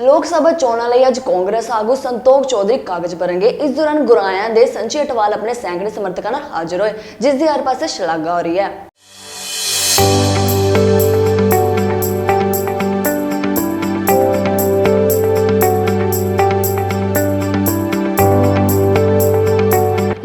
ਲੋਕ ਸਭਾ ਚੋਣਾਂ ਲਈ ਅੱਜ ਕਾਂਗਰਸ ਆਗੂ ਸੰਤੋਖ ਚੌਧਰੀ ਕਾਗਜ਼ ਭਰਨਗੇ। ਇਸ ਦੌਰਾਨ ਗੁਰਾਇਆਂ ਦੇ ਸੰਜੇ ਅਟਵਾਲ ਆਪਣੇ ਸੈਂਕੜੇ ਸਮਰਥਕਾਂ ਨਾਲ ਹਾਜ਼ਰ ਹੋਏ, ਜਿਸ ਦੀ ਹਰ ਪਾਸੇ ਸ਼ਲਾਘਾ ਹੋ ਰਹੀ ਹੈ।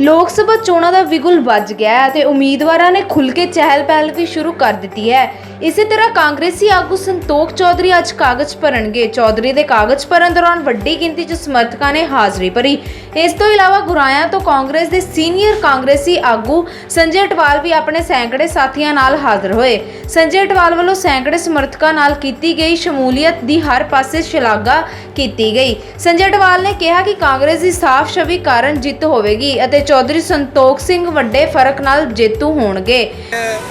ਲੋਕ ਸਭਾ ਚੋਣਾਂ ਦਾ ਵਿਗੁਲ ਵੱਜ ਗਿਆ ਹੈ ਅਤੇ ਉਮੀਦਵਾਰਾਂ ਨੇ ਖੁੱਲ੍ਹ ਕੇ ਚਹਿਲ ਪਹਿਲ ਵੀ ਸ਼ੁਰੂ ਕਰ ਦਿੱਤੀ ਹੈ। ਇਸੇ ਤਰ੍ਹਾਂ ਕਾਂਗਰਸੀ ਆਗੂ ਸੰਤੋਖ ਚੌਧਰੀ ਅੱਜ ਕਾਗਜ਼ ਭਰਨਗੇ। ਚੌਧਰੀ ਦੇ ਕਾਗਜ਼ ਭਰਨ ਦੌਰਾਨ ਵੱਡੀ ਗਿਣਤੀ 'ਚ ਸਮਰਥਕਾਂ ਨੇ ਹਾਜ਼ਰੀ ਭਰੀ। ਇਸ ਤੋਂ ਇਲਾਵਾ ਗੁਰਾਇਆਂ ਤੋਂ ਕਾਂਗਰਸ ਦੇ ਸੀਨੀਅਰ ਕਾਂਗਰਸੀ ਆਗੂ ਸੰਜੇ ਅਟਵਾਲ ਵੀ ਆਪਣੇ ਸੈਂਕੜੇ ਸਾਥੀਆਂ ਨਾਲ ਹਾਜ਼ਰ ਹੋਏ। ਸੰਜੇ ਅਟਵਾਲ ਵੱਲੋਂ ਸੈਂਕੜੇ ਸਮਰਥਕਾਂ ਨਾਲ ਕੀਤੀ ਗਈ ਸ਼ਮੂਲੀਅਤ ਦੀ ਹਰ ਪਾਸੇ ਸ਼ਲਾਘਾ ਕੀਤੀ ਗਈ। ਸੰਜੇ ਅਟਵਾਲ ਨੇ ਕਿਹਾ ਕਿ ਕਾਂਗਰਸ ਦੀ ਸਾਫ਼ ਛਵੀ ਕਾਰਨ ਜਿੱਤ ਹੋਵੇਗੀ ਅਤੇ ਚੌਧਰੀ ਸੰਤੋਖ ਸਿੰਘ ਵੱਡੇ ਫ਼ਰਕ ਨਾਲ ਜੇਤੂ ਹੋਣਗੇ।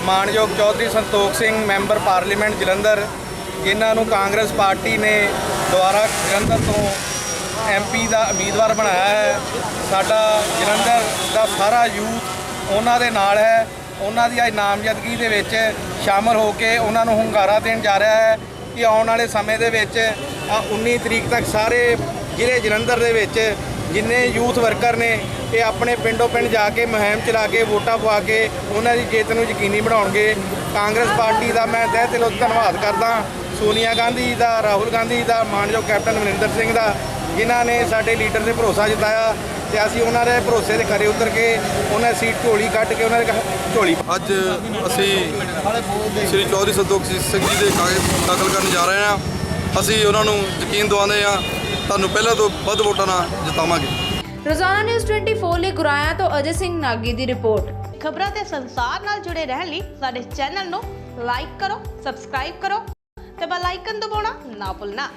ਮਾਨਯੋਗ ਚੌਧਰੀ ਸੰਤੋਖ ਸਿੰਘ, ਮੈਂਬਰ ਪਾਰਲੀਮੈਂਟ ਜਲੰਧਰ, ਜਿਨ੍ਹਾਂ ਨੂੰ ਕਾਂਗਰਸ ਪਾਰਟੀ ਨੇ ਦੁਆਰਾ ਜਲੰਧਰ ਤੋਂ ਐਮਪੀ ਦਾ ਉਮੀਦਵਾਰ ਬਣਾਇਆ ਹੈ। ਸਾਡਾ ਜਲੰਧਰ ਦਾ ਸਾਰਾ ਯੂਥ ਉਹਨਾਂ ਦੇ ਨਾਲ ਹੈ। ਉਹਨਾਂ ਦੀ ਅੱਜ ਨਾਮਜ਼ਦਗੀ ਦੇ ਵਿੱਚ ਸ਼ਾਮਲ ਹੋ ਕੇ ਉਹਨਾਂ ਨੂੰ ਹੁੰਗਾਰਾ ਦੇਣ ਜਾ ਰਿਹਾ ਹੈ ਕਿ ਆਉਣ ਵਾਲੇ ਸਮੇਂ ਦੇ ਵਿੱਚ ਆ 19 ਤਰੀਕ ਤੱਕ ਸਾਰੇ ਜ਼ਿਲ੍ਹੇ ਜਲੰਧਰ ਦੇ ਵਿੱਚ ਜਿੰਨੇ ਯੂਥ ਵਰਕਰ ਨੇ ਇਹ ਆਪਣੇ ਪਿੰਡੋਂ ਪਿੰਡ ਜਾ ਕੇ ਮੁਹਿੰਮ ਚਲਾ ਕੇ ਵੋਟਾਂ ਪਵਾ ਕੇ ਉਹਨਾਂ ਦੀ ਜਿੱਤ ਨੂੰ ਯਕੀਨੀ ਬਣਾਉਣਗੇ। ਕਾਂਗਰਸ ਪਾਰਟੀ ਦਾ ਮੈਂ ਤਹਿ ਦਿਲੋਂ ਧੰਨਵਾਦ ਕਰਦਾ ਸੋਨੀਆ ਗਾਂਧੀ ਦਾ, ਰਾਹੁਲ ਗਾਂਧੀ ਦਾ, ਮਾਨਯੋਗ ਕੈਪਟਨ ਅਮਰਿੰਦਰ ਸਿੰਘ ਦਾ, ਜਿਨ੍ਹਾਂ ਨੇ ਸਾਡੇ ਲੀਡਰ ਤੇ ਭਰੋਸਾ ਜਤਾਇਆ ਤੇ ਅਸੀਂ ਉਹਨਾਂ ਦੇ ਭਰੋਸੇ ਦੇ ਖਰੇ ਉਤਰ ਕੇ ਉਹਨਾਂ ਦੀ ਸੀਟ ਝੋਲੀ ਕੱਢ ਕੇ ਉਹਨਾਂ ਦੇ ਝੋਲੀ ਅੱਜ ਅਸੀਂ ਸ੍ਰੀ ਚੌਧਰੀ ਸੰਤੋਖ ਸਿੰਘ ਜੀ ਦੇ ਕਾਗਜ਼ ਦਾਖਲ ਕਰਨ ਜਾ ਰਹੇ ਹਾਂ। ਅਸੀਂ ਉਹਨਾਂ ਨੂੰ ਯਕੀਨ ਦਿਵਾਉਂਦੇ ਹਾਂ। ਤੁਹਾਨੂੰ ਪਹਿਲਾਂ ਤੋਂ ਵੱਧ ਵੋਟਾਂ ਨਾਲ ਜਿਤਾਵਾਂਗੇ। ਰੋਜ਼ਾਨਾ ਨਿਊਜ਼ 24 ਲਈ ਗੁਰਾਇਆਂ ਤੋਂ ਅਜੇ ਸਿੰਘ ਨਾਗੀ ਦੀ ਰਿਪੋਰਟ। ਖਬਰਾਂ ਤੇ ਸੰਸਾਰ ਨਾਲ ਜੁੜੇ ਰਹਿਣ ਲਈ ਸਾਡੇ ਚੈਨਲ ਨੂੰ ਲਾਈਕ ਕਰੋ, ਸਬਸਕ੍ਰਾਈਬ ਕਰੋ ਤੇ ਬੈਲ ਆਈਕਨ ਦਬਾਉਣਾ ਨਾ ਭੁੱਲਣਾ।